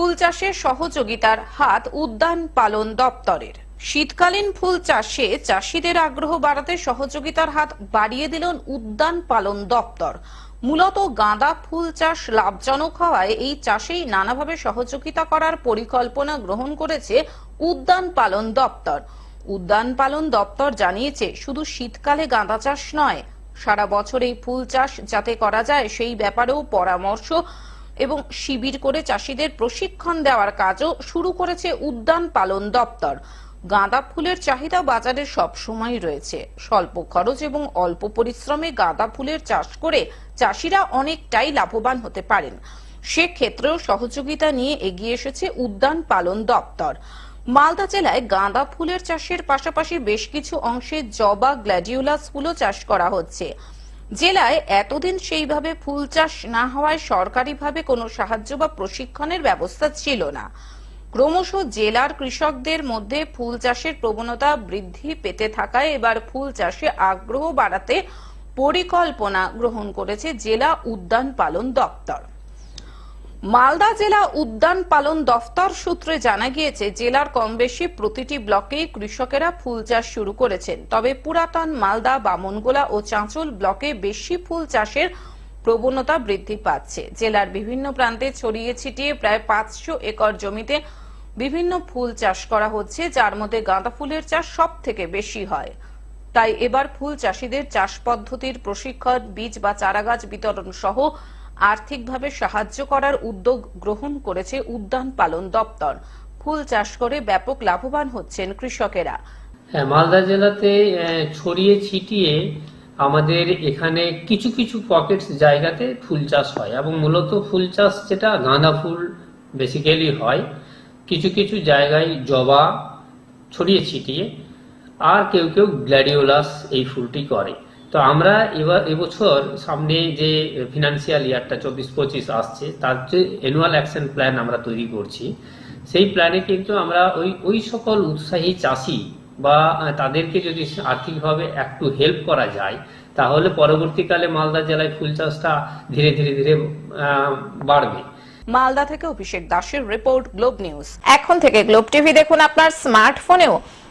ফুল চাষে সহযোগিতার হাত উদ্যান পালন দপ্তরের। শীতকালীন ফুল চাষে চাষিদের আগ্রহ বাড়াতে সহযোগিতার হাত বাড়িয়ে দিলেন উদ্যান পালন দপ্তর। মূলত গাঁদা ফুল চাষ লাভজনক হওয়ায় এই চাষেই নানাভাবে সহযোগিতা করার পরিকল্পনা গ্রহণ করেছে উদ্যান পালন দপ্তর। উদ্যান পালন দপ্তর জানিয়েছে, শুধু শীতকালে গাঁদা চাষ নয়, সারা বছর এই ফুল চাষ যাতে করা যায় সেই ব্যাপারেও পরামর্শ এবং শিবির করে চাষিদের প্রশিক্ষণ দেওয়ার কাজও শুরু করেছে উদ্যান পালন দপ্তর। গাঁদা ফুলের চাহিদা বাজারে সব সময় রয়েছে। স্বল্প খরচ এবং অল্প পরিশ্রমে গাঁদা ফুলের চাষ করে চাষিরা অনেকটাই লাভবান হতে পারেন। সেক্ষেত্রেও সহযোগিতা নিয়ে এগিয়ে এসেছে উদ্যান পালন দপ্তর। মালদা জেলায় গাঁদা ফুলের চাষের পাশাপাশি বেশ কিছু অংশে জবা গ্ল্যাডিওলাস ফুলও চাষ করা হচ্ছে। জেলায় এতদিন সেইভাবে ফুল চাষ না হওয়ায় সরকারিভাবে কোনো সাহায্য বা প্রশিক্ষণের ব্যবস্থা ছিল না। ক্রমশ জেলার কৃষকদের মধ্যে ফুল চাষের প্রবণতা বৃদ্ধি পেতে থাকায় এবার ফুল চাষে আগ্রহ বাড়াতে পরিকল্পনা গ্রহণ করেছে জেলা উদ্যান পালন দপ্তর। মালদা জেলা উদ্যান পালন দফতর সূত্রে জানা গিয়েছে, জেলার কমবেশি প্রতিটি ব্লকেই কৃষকেরা ফুল চাষ শুরু করেছেন। তবে পুরাতন মালদা, বামনগোলা ও চাঁচল ব্লকে বেশি ফুল চাষের প্রবণতা বৃদ্ধি পাচ্ছে। জেলার বিভিন্ন প্রান্তে ছড়িয়ে ছিটিয়ে প্রায় পাঁচশো একর জমিতে বিভিন্ন ফুল চাষ করা হচ্ছে, যার মধ্যে গাঁদা ফুলের চাষ সব থেকে বেশি হয়। তাই এবার ফুল চাষিদের চাষ পদ্ধতির প্রশিক্ষণ, বীজ বা চারাগাছ বিতরণ সহ আর্থিকভাবে সাহায্য করার উদ্যোগ গ্রহণ করেছে উদ্যান পালন দপ্তর। ফুল চাষ করে ব্যাপক লাভবান হচ্ছেন কৃষকেরা। হ্যাঁ মালদা জেলাতে ছড়িয়ে ছিটিয়ে আমাদের এখানে কিছু কিছু পকেটস জায়গাতে ফুল চাষ হয় এবং মূলত ফুল চাষ যেটা গাঁদা ফুল বেসিক্যালি হয়। কিছু কিছু জায়গায় জবা ছড়িয়ে ছিটিয়ে আর কেউ কেউ গ্ল্যাডিওলাস এই ফুলটি করে। তো আমরা এবার এবছর সামনে যে ফিনান্সিয়াল ইয়ারটা চব্বিশ পঁচিশ আসছে, তার যে অ্যানুয়াল অ্যাকশন প্ল্যান আমরা তৈরি করছি, সেই প্ল্যানে কিন্তু আমরা ওই ওই সকল উৎসাহী চাষি বা তাদেরকে যদি আর্থিকভাবে একটু হেল্প করা যায়, তাহলে পরবর্তীকালে মালদা জেলায় ফুল চাষটা ধীরে ধীরে ধীরে বাড়বে। মালদা থেকে অভিষেক দাসের রিপোর্ট গ্লোব নিউজ এখন থেকে গ্লোব টিভি দেখুন আপনার স্মার্টফোনেও